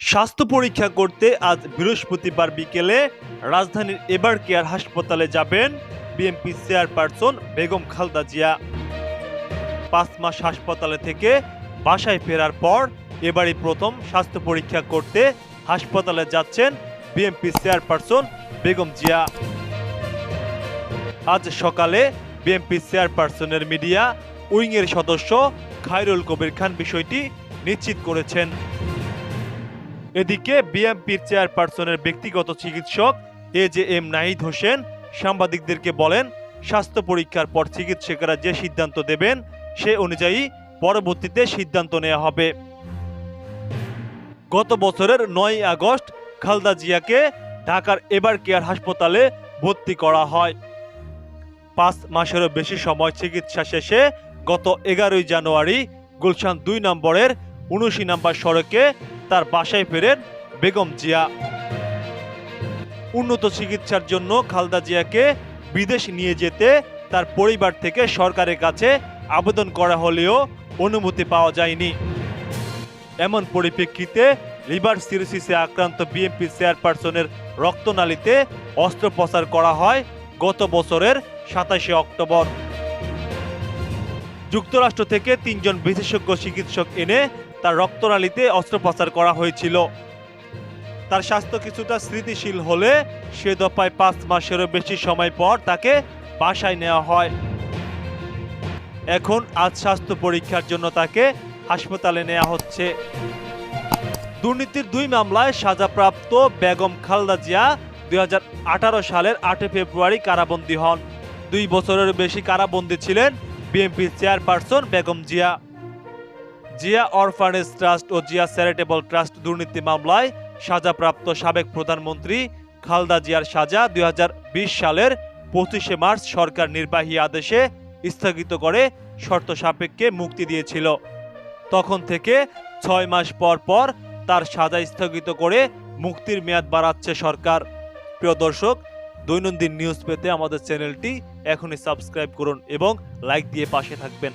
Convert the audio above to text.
স্বাস্থ্য পরীক্ষা করতে আজ বৃহস্পতিবার বিকেলে রাজধানীর এবার কেয়ার হাসপাতালে যাবেন বিএনপি চেয়ারপারসন বেগম খালদা জিয়া। পাঁচ মাস হাসপাতালে থেকে বাসায় ফেরার পর এবারই প্রথম স্বাস্থ্য পরীক্ষা করতে হাসপাতালে যাচ্ছেন বিএনপি চেয়ারপারসন বেগম জিয়া। আজ সকালে বিএনপি চেয়ারপারসনের মিডিয়া, উইংয়ের সদস্য খায়রুল কবির খান বিষয়টি নিশ্চিত করেছেন। এদিকে বিএনপির চেয়ারপারসনের ব্যক্তিগত চিকিৎসক A J M Nahid Hossain সাংবাদিকদেরকে বলেন, স্বাস্থ্য পরীক্ষার পর চিকিৎসকেরা যে সিদ্ধান্ত দেবেন, সে অনুযায়ী পরবর্তীতে সিদ্ধান্ত নেওয়া হবে। গত বছরের নয় আগস্ট খালদা জিয়াকে ঢাকার এবার কেয়ার হাসপাতালে ভর্তি করা হয়। পাঁচ মাসেরও বেশি সময় চিকিৎসা শেষে গত এগারোই জানুয়ারি গুলশান দুই নম্বরের উনশি নম্বর সড়কে তার বাসায় ফেরেন বেগম জিয়া। উন্নত চিকিৎসার জন্য খালদা জিয়াকে বিদেশ নিয়ে যেতে তার পরিবার থেকে সরকারের কাছে আবেদন করা হলেও অনুমতি পাওয়া যায়নি। এমন পরিপ্রেক্ষিতে লিভার সিরোসিসে আক্রান্ত বিএনপি চেয়ারপারসনের রক্তনালীতে অস্ত্রোপচার করা হয় গত বছরের সাতাশে অক্টোবর। যুক্তরাষ্ট্র থেকে তিনজন বিশেষজ্ঞ চিকিৎসক এনে তার রক্তনালীতে অস্ত্রোপচার করা হয়েছিল। তার স্বাস্থ্য কিছুটা স্মৃতিশীল হলে সে দফায় পাঁচ মাসেরও বেশি সময় পর তাকে বাসায় নেওয়া হয়। এখন আজ স্বাস্থ্য পরীক্ষার জন্য তাকে হাসপাতালে নেওয়া হচ্ছে। দুর্নীতির দুই মামলায় সাজাপ্রাপ্ত বেগম খালদা জিয়া দুই হাজার আঠারো সালের আটই ফেব্রুয়ারি কারাবন্দী হন। দুই বছরের বেশি কারাবন্দী ছিলেন বিএনপির chairperson Begum Zia. Zia orphanage trust ও জিয়া চ্যারিটেবল ট্রাস্ট দুর্নীতি মামলায় সাজাপ্রাপ্ত সাবেক প্রধানমন্ত্রী খালদা জিয়ার সাজা দুই হাজার বিশ সালের পঁচিশে মার্চ সরকার নির্বাহী আদেশে স্থগিত করে শর্ত সাপেক্ষে মুক্তি দিয়েছিল। তখন থেকে ছয় মাস পর পর তার সাজা স্থগিত করে মুক্তির মেয়াদ বাড়াচ্ছে সরকার। প্রিয় দর্শক, দৈনন্দিন নিউজ পেতে আমাদের চ্যানেলটি এখনই সাবস্ক্রাইব করুন এবং লাইক দিয়ে পাশে থাকবেন।